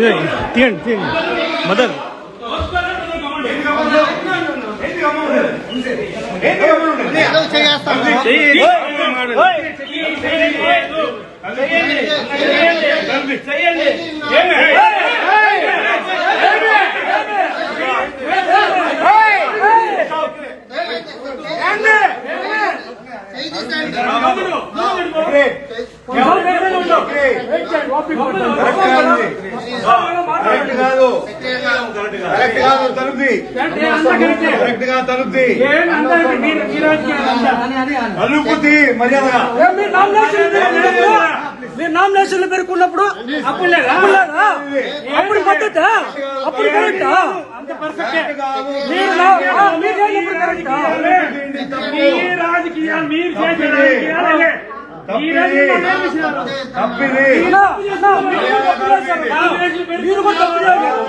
తీయండి తీయండి మదర్ ఏదో చేస్తాను చేయి తీసేయండి. కరెక్ట్ కాదు. కరెక్ట్ కాదు. తలుపుది కరెక్ట్గా తలుపుది తలుపుది మర్యాదగా. మీరు నామినేషన్లు పేర్కొన్నప్పుడు అప్పుడు లేదా? అప్పుడు పద్ధత అప్పుడు కరెక్టా? మీరు ఆ, మీరు నా, మీరు కూడా తప్పు చేశారు.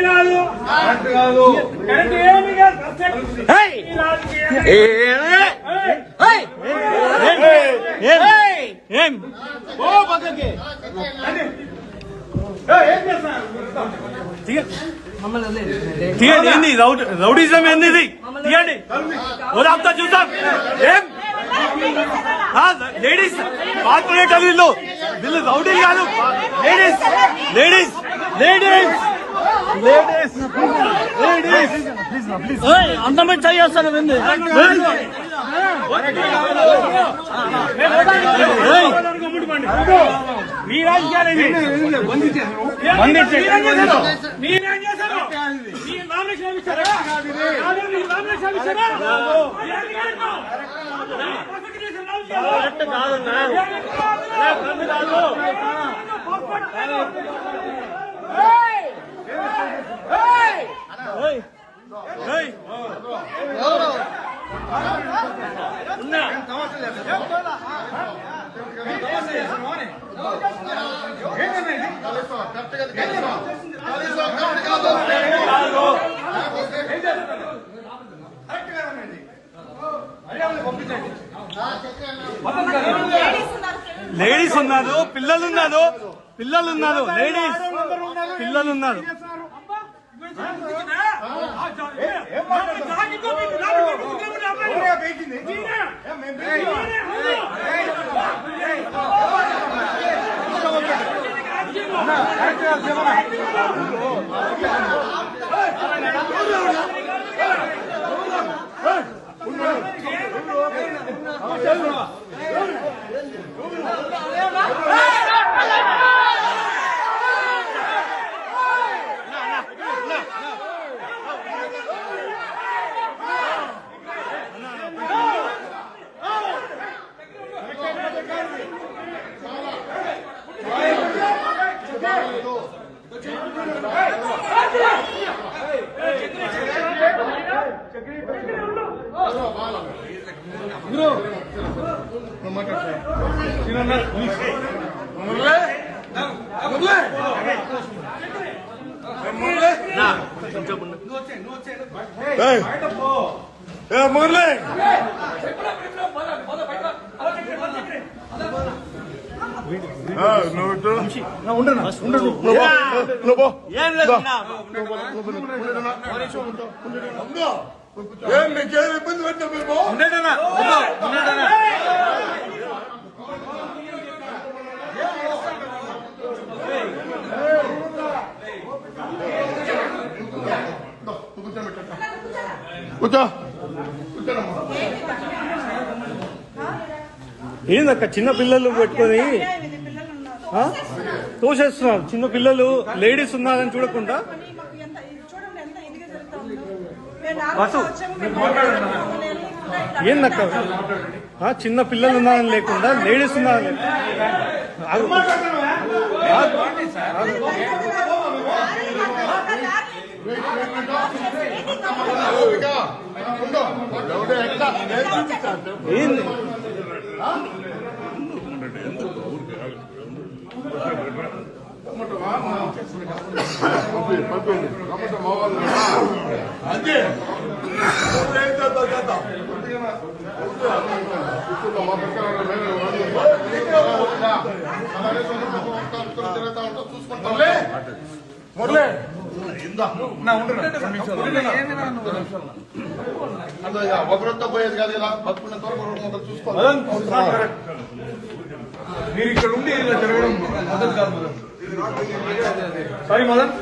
చేయాలి? కరెక్ట్ కాదు. కరెక్ట్ కాదు. ఏం ఏంది? రౌడ్ రౌడిజం ఏంది ఇది? తీయండి వదాంతా చూద్దాం ఏం లేడీస్ కార్పొరేటర్ వీళ్ళు వీళ్ళు రౌడీలు కాదు ladies ladies ladies ladies ladies చేస్తాను మీరేం చేశారు? కరెక్ట్ కాదన్నా కరెక్ట్ కాదు ఎవరు లేడీస్ ఉన్నారు పిల్లలు ఉన్నారు పిల్లలు ఉన్నారు లేడీస్ పిల్లలు ఉన్నారు Hey! మురళి ఏం లేదు ఏం మీకేం ఇబ్బంది పెట్టినా మేము ఉండేదన్నా ఉండేదన్నా కూర్చో ఏందక్క చిన్న పిల్లలు పెట్టుకొని? తోసేస్తున్నారు చిన్న పిల్లలు లేడీస్ ఉన్నారని చూడకుండా. ఏందక్క ఆ, చిన్న పిల్లలు ఉన్నారని లేకుండా లేడీస్ ఉన్నారని. ఏంది అంతే చేద్దాం అలాగే చదువుకో, ఒక్క తిరుగుతా ఉంటా, చూసుకుంటాంలే. మురళి ఒకరితో పోయేది కాదు కదా ఒకరు చూసుకోవాలి మీరు ఇక్కడ ఉండి ఇలా తిరగడం మొదలు కాదు సారీ మదన్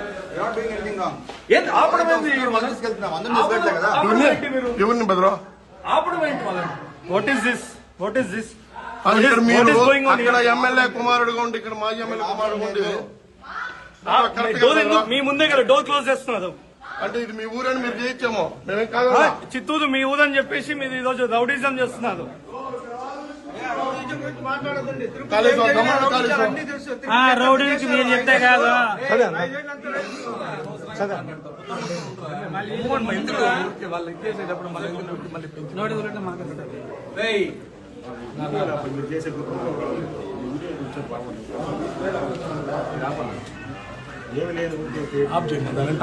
ఏంటి ఆపడం ఏంటి ఎవరిని బెదరా ఆపడం ఏంటి Madan what is this what is this ఇక్కడ? ఎమ్మెల్యే కుమారుడుగా ఉండి ఇక్కడ మాజీ ఎమ్మెల్యే కుమారుడుగా ఉండి డోర్ కదా? ఎందుకు మీ ముందే కదా డోర్ క్లోజ్ చేస్తున్నారు? అంటే ఇది మీ ఊరని మీరు చేయొచ్చేమో మేమేం కాదు చిత్తూరు మీ ఊరని చెప్పేసి మీరు ఈ రోజు రౌడీజం చేస్తున్నారు. రౌడీకి మీరు చెప్తే కాదు. సరే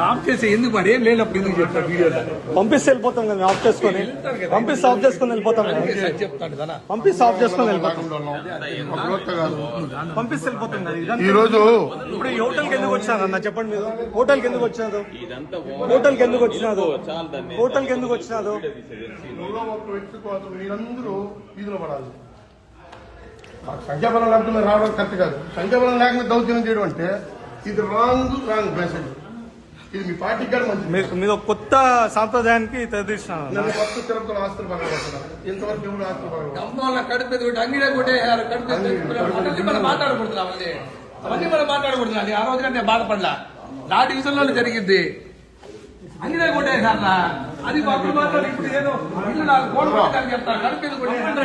ఆఫ్ చేసి ఎందుకు మరి? ఏం లేనప్పుడు ఎందుకు చెప్తారు వీడియోలో పంపిస్తే వెళ్ళిపోతాం కదా ఆఫ్ చేసుకొని. పంపిస్తే ఆఫ్ చేసుకొని వెళ్ళిపోతాం కదా. చెప్తాడు కదా. పంపిస్తే ఆఫ్ చేసుకొని వెళ్ళిపోతాం. ఒక రోజు కాదు పంపిస్తే వెళ్ళిపోతాం కదా ఇదంతా. ఈ రోజు ఇప్పుడు ఈ హోటల్కి ఎందుకు వచ్చారు అన్న? చెప్పండి మీరు. హోటల్కి ఎందుకు వచ్చినారు? హోటల్కి ఎందుకు వచ్చినారు? హోటల్కి ఎందుకు వచ్చినారు? మీరందరూ వీధిలో పడాలి. సంఖ్యాబలం లేకపోతే మీరు రావడం కరెక్ట్ కాదు. సంఖ్యాబలం లేకుండా దౌర్జన్యం చేయడం అంటే ఇది రాంగ్ రాంగ్ మెసేజ్ ఇది మీ పార్టీకి కూడా మంచిది. ఒక కొత్త సాంప్రదాయానికి కొత్త తిరుపతిలో ఆస్తులు ఇంతవరకు ఎవరు కడుపు అంగిడే మాట్లాడకూడదు అవన్నీ అవన్నీ మనం మాట్లాడకూడదు అండి ఆ రోజు కంటే బాధపడలా. నా డివిజన్లో జరిగింది అంగిడే కొట్టేసారా అది అప్పుడు మాట్లాడి ఇప్పుడు ఏదో ఇల్లు నాకు చెప్తారు. కడుపు కొట్టేసారు